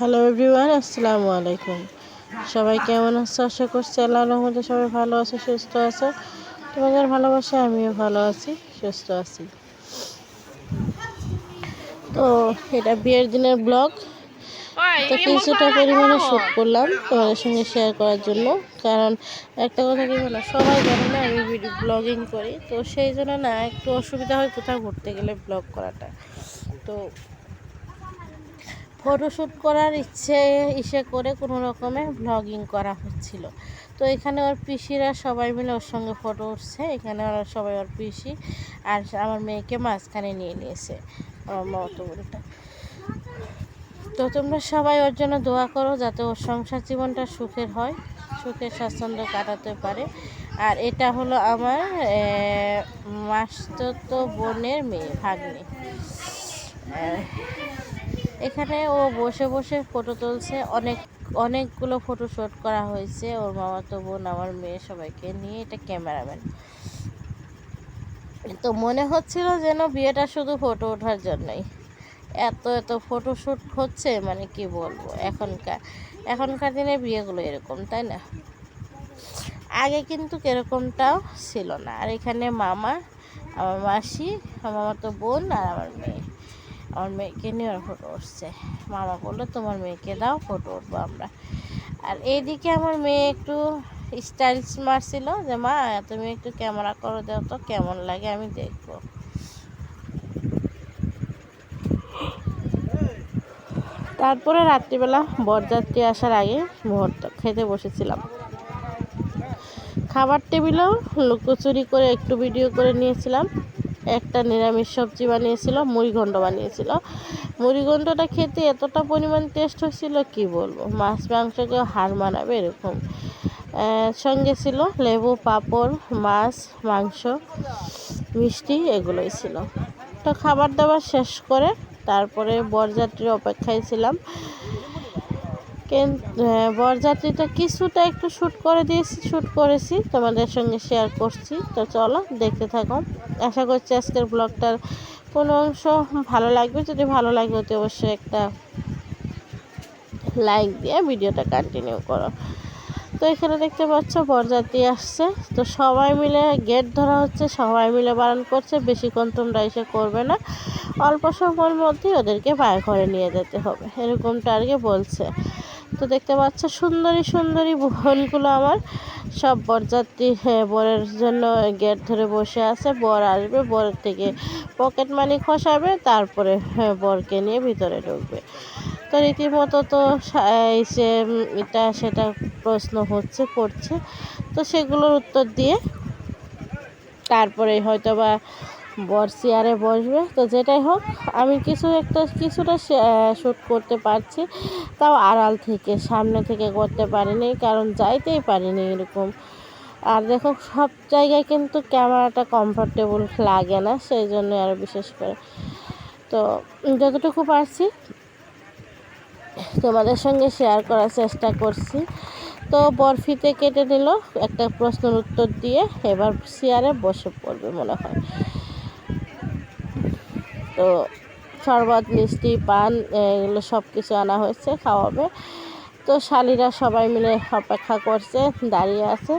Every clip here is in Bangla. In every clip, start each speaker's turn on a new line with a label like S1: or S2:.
S1: হ্যালো এভরিওয়ান আসসালামু আলাইকুম সবাই কেমন আছো? আশা করছি আল্লাহ রহমতে সবাই ভালো আছে সুস্থ আছো। তোমাদের ভালোবাসা আমিও ভালো আছি সুস্থ আছি। তো এটা বিয়ের দিনের ব্লগ। তো কিছুটা পরিমাণে শ্যুট করলাম তোমাদের সঙ্গে শেয়ার করার জন্য। কারণ একটা কথা কি বলো? সবাই জানে না আমি ভিডিও ব্লগিং করি। তো সেই জন্য না একটু অসুবিধা হয় কোথাও ঘুরতে গেলে ব্লগ করাটা। তো ফটোশ্যুট করার ইচ্ছে, ইসে করে কোনো রকমে ব্লগিং করা হচ্ছিল। তো এখানে ওর পিসিরা সবাই মিলে ওর সঙ্গে ফটো উঠছে। এখানে ওরা সবাই ওর পিসি আর আমার মেয়েকে মাঝখানে নিয়ে নিয়েছে আমার মতো বোনটা তো তোমরা সবাই ওর জন্য দোয়া করো যাতে ওর সংসার জীবনটা সুখের হয়, সুখের স্বাচ্ছন্দ্য কাটাতে পারে। আর এটা হলো আমার মাস্তো বোনের মেয়ে, ভাগ্নে। এখানে ও বসে বসে ফটো তুলছে। অনেক, অনেকগুলো ফটো শ্যুট করা হয়েছে। ওর মামাতো বোন, আমার মেয়ে সবাইকে নিয়ে এটা ক্যামেরাম্যান তো মনে হচ্ছিল যেন বিয়েটা শুধু ফটো ওঠার জন্যই। এত এত ফটোশ্যুট হচ্ছে মানে কি বলব? এখনকার এখনকার দিনে বিয়েগুলো এরকম, তাই না? আগে কিন্তু এরকমটাও ছিল না। আর এখানে মামা, আমার মাসি, আমার তো বোন আর আমার মেয়ে। আমার মেয়েকে নিয়ে ওরা ফটো উঠছে। মামা বলল, তোমার মেয়েকে দাও, ফটো উঠবো আমরা। আর এইদিকে আমার মেয়ে একটু স্টাইলস মারছিল যে, মা, তুমি একটু ক্যামেরা করো দাও তো কেমন লাগে, আমি দেখব। তারপরে রাত্রিবেলা বরযাত্রী আসার আগে মুহূর্ত খেতে বসেছিলাম। খাবার টেবিলেও লুকোচুরি করে একটু ভিডিও করে নিয়েছিলাম। একটা নিরামিষ সবজি বানিয়েছিল মুড়িঘণ্ড বানিয়েছিল। মুড়িঘণ্ডটা খেতে এতটা পরিমাণ টেস্ট হয়েছিল, কি বলব? মাছ মাংসকেও হার মানাবে এরকম। সঙ্গে ছিল লেবু, পাঁপড়, মাছ, মাংস, মিষ্টি, এগুলোই ছিল। তো খাবার দাবার শেষ করে তারপরে বরযাত্রীর অপেক্ষায় ছিলাম। বরযাত্রীটা কিছুটা একটু শ্যুট করে দিয়েছি শ্যুট করেছি। তোমাদের সঙ্গে শেয়ার করছি। তো চলো, দেখতে থাকো। আশা করছি আজকের ব্লগটার কোনো অংশ ভালো লাগবে। যদি ভালো লাগে, অতি অবশ্যই একটা লাইক দিয়ে ভিডিওটা কন্টিনিউ করো। তো এখানে দেখতে পাচ্ছ, বরযাত্রী আসছে। তো সবাই মিলে গেট ধরা হচ্ছে, সবাই মিলে বারণ করছে। বেশিক্ষণ তোমরা এসে করবে না। অল্প সময়ের মধ্যেই ওদেরকে পায়ে ঘরে নিয়ে যেতে হবে, এরকমটা আর কি বলছে। তো দেখতে পাচ্ছ সুন্দরী সুন্দরী বোনগুলো আমার। সব বরযাত্রী হ্যাঁ, বরের জন্য গেট ধরে বসে আছে। বর আসবে বরের থেকে পকেট মানি খসাবে তারপরে হ্যাঁ, বরকে নিয়ে ভিতরে ঢুকবে। তো রীতিমতো তো এই সে এটা সেটা প্রশ্ন হচ্ছে করছে। তো সেগুলোর উত্তর দিয়ে তারপরে হয়তো বা বর চেয়ারে বসবে। তো যেটাই হোক, আমি কিছু একটা, কিছুটা শ্যুট করতে পারছি। তাও আড়াল থেকে, সামনে থেকে করতে পারিনি, কারণ যাইতেই পারিনি এরকম। আর দেখো, সব জায়গায় কিন্তু ক্যামেরাটা কমফোর্টেবল লাগে না, সেই জন্য আরও বিশেষ করে। তো যতটুকু পারছি, তোমাদের সঙ্গে শেয়ার করার চেষ্টা করছি। তো বরফিতে কেটে নিল, একটা প্রশ্নের উত্তর দিয়ে এবার চেয়ারে বসে পড়বে মনে হয়। তো শরবত, মিষ্টি, পান, এগুলো সব কিছু আনা হয়েছে, খাওয়াবে। তো শালিরা সবাই মিলে অপেক্ষা করছে, দাঁড়িয়ে আছে।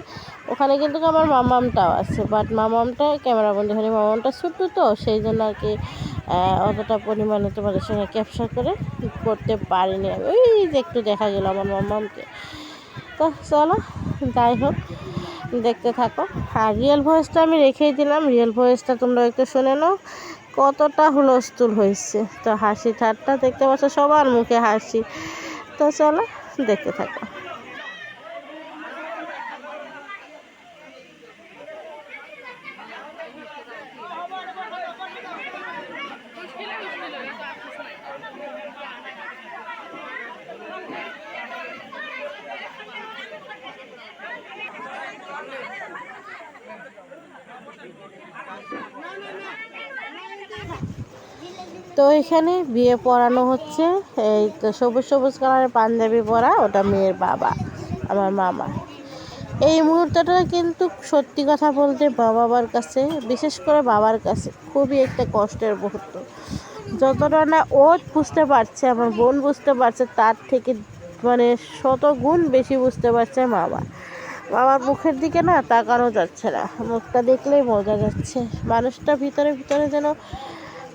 S1: ওখানে কিন্তু আমার মামামটাও আছে বাট মামামটা ক্যামেরাবন্দি হয়নি, মামামটা ছোট্ট তো, সেই জন্য আর কি অতটা পরিমাণে তোমাদের সঙ্গে ক্যাপচার করে করতে পারিনি আমি। ওই যে একটু দেখা গেল আমার মামামকে। তো চলো, যাই হোক, দেখতে থাকো। আর রিয়েল ভয়েসটা আমি রেখেই দিলাম রিয়েল ভয়েসটা তোমরা একটু শুনে নাও। কতটা হুলস্থুল হয়েছে। তো হাসি ঠাট্টা দেখতে পাচ্ছ, সবার মুখে হাসি। তো চলো দেখতে থাকো। তো এখানে বিয়ে পড়ানো হচ্ছে। এই তো সবুজ সবুজ কালারের পাঞ্জাবি পরা ওটা মেয়ের বাবা, আমার মামা। এই মুহূর্তটা কিন্তু সত্যি কথা বলতে মা বাবার কাছে, বিশেষ করে বাবার কাছে খুবই একটা কষ্টের মুহূর্ত। যতটা না ও বুঝতে পারছে, আমার বোন বুঝতে পারছে, তার থেকে মানে শত গুণ বেশি বুঝতে পারছে মামা। বাবার মুখের দিকে না তাকানো যাচ্ছে না, মুখটা দেখলেই বোঝা যাচ্ছে, মানুষটা ভিতরে ভিতরে যেন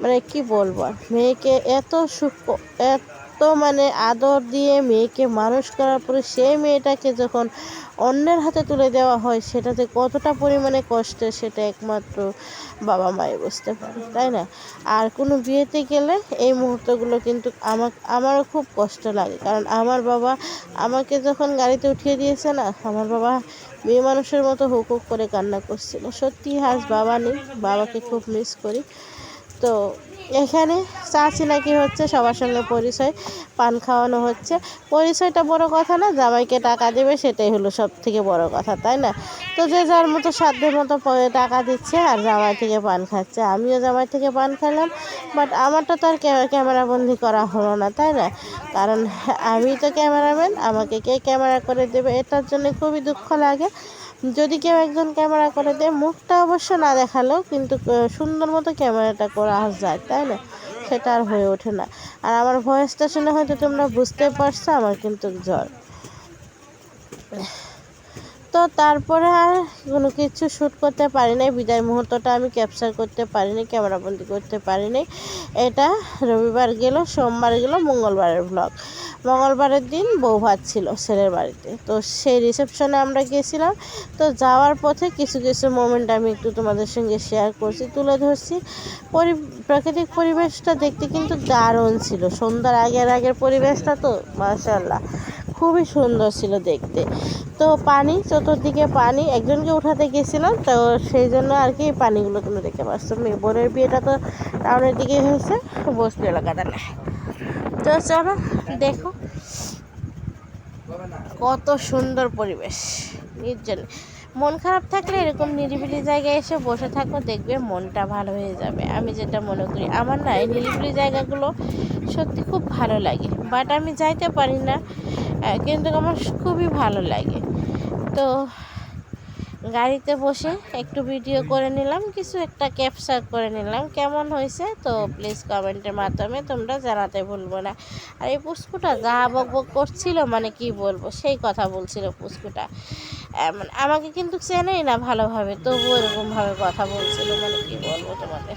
S1: মানে কি বলব আর? মেয়েকে এত সুখ, এত মানে আদর দিয়ে মেয়েকে মানুষ করার পরে সেই মেয়েটাকে যখন অন্যের হাতে তুলে দেওয়া হয়, সেটাতে কতটা পরিমাণে কষ্টের সেটা একমাত্র বাবা মাই বুঝতে পারে, তাই না? আর কোনো বিয়েতে গেলে এই মুহূর্তগুলো কিন্তু আমার আমারও খুব কষ্ট লাগে। কারণ আমার বাবা আমাকে যখন গাড়িতে উঠিয়ে দিয়েছে না, আমার বাবা মেয়ে মানুষের মতো হুক হুক করে কান্না করছিল। সত্যি আজ বাবা নেই, বাবাকে খুব মিস করি। তো এখানে চাচি নাকি হচ্ছে সবার সঙ্গে পরিচয়, পান খাওয়ানো হচ্ছে। পরিচয়টা বড় কথা না, জামাইকে টাকা দেবে সেটাই হলো সব থেকে বড় কথা, তাই না? তো যে যার মতো সাধ্যের মতো টাকা দিচ্ছে আর জামাই থেকে পান খাচ্ছে। আমিও জামাই থেকে পান খেলাম বাট আমারটা তো আর ক্যা- ক্যামেরাবন্দি করা হলো না, তাই না? কারণ আমি তো ক্যামেরাম্যান, আমাকে কে ক্যামেরা করে দেবে? এটার জন্য খুবই দুঃখ লাগে। যদি কেউ একজন ক্যামেরা করে দেয়, মুখটা অবশ্য না দেখালেও কিন্তু সুন্দর মতো ক্যামেরাটা করা যায়, তাই না? সেটা আর হয়ে ওঠে না। আর আমার ভয়েসটা শুনে হয়তো তোমরা বুঝতে পারছ, আমার কিন্তু জ্বর। তো তারপরে আর কোনো কিছু শ্যুট করতে পারি নাই। বিদায় মুহূর্তটা আমি ক্যাপচার করতে পারিনি ক্যামেরাবন্দি করতে পারিনি এটা রবিবার গেল, সোমবার গেল, মঙ্গলবারের ব্লগ মঙ্গলবারের দিন বউ ভাত ছিল ছেলের বাড়িতে। তো সেই রিসেপশনে আমরা গেছিলাম। তো যাওয়ার পথে কিছু কিছু মোমেন্ট আমি একটু তোমাদের সঙ্গে শেয়ার করছি, তুলে ধরছি। পরি প্রাকৃতিক পরিবেশটা দেখতে কিন্তু দারুণ ছিল। সন্ধ্যার আগের আগের পরিবেশটা তো মাশাল্লাহ খুবই সুন্দর ছিল দেখতে। তো পানি, চতুর্দিকে পানি। একজনকে উঠাতে গেছিলাম, তো সেই জন্য আর কি পানিগুলো তুমি দেখতে পাচ্ছ। মেয়ে বোনের বিয়েটা তো টাউনের দিকে হয়েছে, বস্তি এলাকাটা না তো চলো, দেখো। কত সুন্দর পরিবেশ, নির্জন। মন খারাপ থাকলে এরকম নিরিবিলি জায়গায় এসে বসে থাকো, দেখবে মনটা ভালো হয়ে যাবে। আমি যেটা মনে করি, আমার না এই নিরিবিলি জায়গাগুলো সত্যি খুব ভালো লাগে। বাট আমি যাইতে পারি না। কিন্তু আমার খুবই ভালো লাগে। তো গাড়িতে বসে একটু ভিডিও করে নিলাম, কিছু একটা ক্যাপচার করে নিলাম। কেমন হয়েছে? তো প্লিজ কমেন্টের মাধ্যমে তোমরা জানাতে ভুলবো না। আর এই পুষ্কুটা যা বক বক করছিল মানে কি বলব, সেই কথা বলছিল পুষ্কুটা মানে আমাকে কিন্তু চেনেই না ভালোভাবে, তবুও এরকমভাবে কথা বলছিল মানে কি বলব তোমাদের।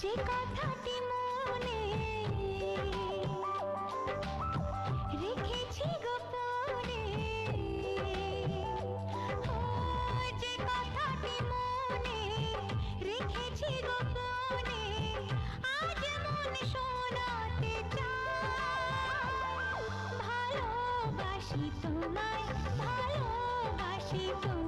S2: যে কথাটি মনে রেখেছি গোপনে ও যে ভালোবাসি তোমায় ভালোবাসি তোমায়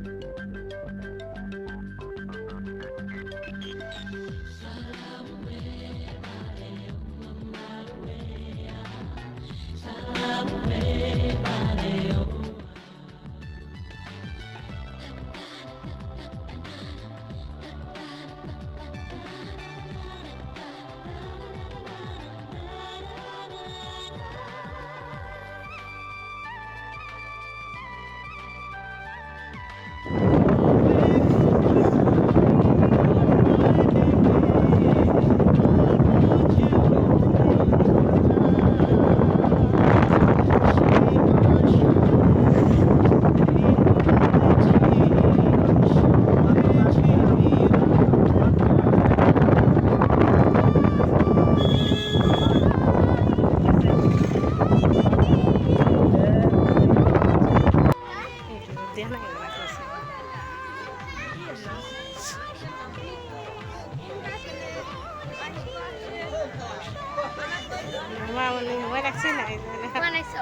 S1: বানাইছি না এই জন্য।
S2: বানাইছো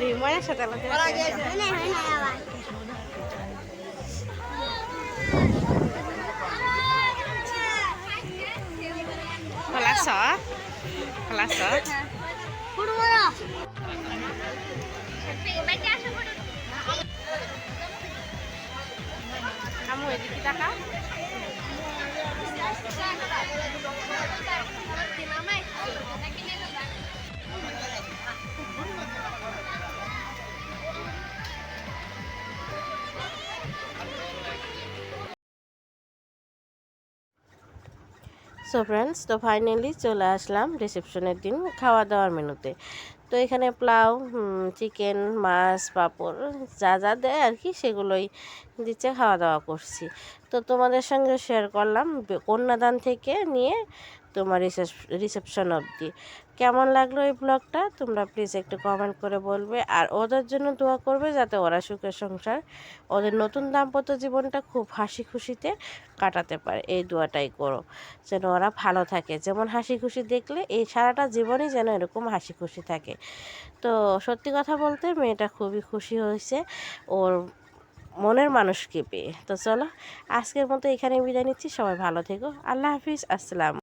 S1: রিময়ের সাথে আলোচনা করেছি। সো ফ্রেন্ডস তো ফাইনালি চলে আসলাম রিসেপশনের দিন খাওয়া দাওয়ার মেনুতে। তো এখানে পোলাও চিকেন মাছ, পাঁপড়, যা যা দেয় আর কি সেগুলোই দিচ্ছে খাওয়া দাওয়া করছি। তো তোমাদের সঙ্গে শেয়ার করলাম কন্যাদান থেকে নিয়ে তোমার রিসেপশন অবধি। কেমন লাগল এই ব্লগটা তোমরা প্লিজ একটু কমেন্ট করে বলবে। আর ওদের জন্য দোয়া করবে যাতে ওরা সুখের সংসার, ওদের নতুন দাম্পত্য জীবনটা খুব হাসি খুশিতে কাটাতে পারে। এই দোয়াটাই করো, যেন ওরা ভালো থাকে। যেমন হাসি খুশি দেখলে এই সারাটা জীবনই যেন এরকম হাসি খুশি থাকে। তো সত্যি কথা বলতে মেয়েটা খুবই খুশি হয়েছে, ওর মনের মানুষকে পেয়ে। তো চলো, আজকের মতো এখানে বিদায় নিচ্ছি। সবাই ভালো থেকো। আল্লাহ হাফিজ। আসসালাম